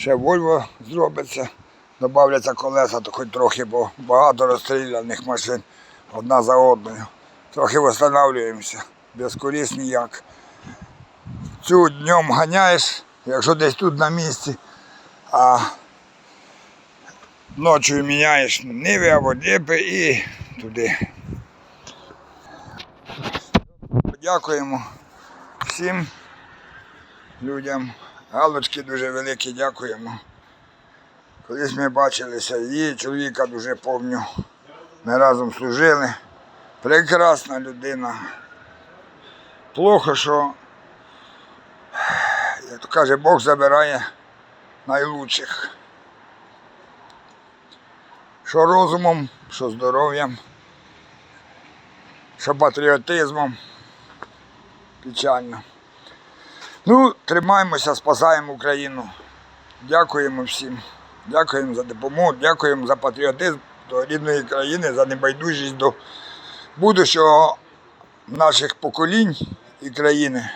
ще Вольво зробиться, додавляться колеса, то хоч трохи, бо багато розстріляних машин одна за одною. Трохи встановлюємося, без коліс ніяк. Цю днем ганяєш, якщо десь тут на місці, а ночі міняєш ниви або діпи і туди. Дякуємо всім людям. Галочки дуже великі дякуємо. Колись ми бачилися, її чоловіка дуже помню. Ми разом служили. Прекрасна людина. Плохо, що, як то каже, Бог забирає найлучших. Що розумом, що здоров'ям, що патріотизмом. Печально. Ну, тримаємося, спасаємо Україну. Дякуємо всім. Дякуємо за допомогу, дякуємо за патріотизм до рідної країни, за небайдужість до будущого наших поколінь і країни.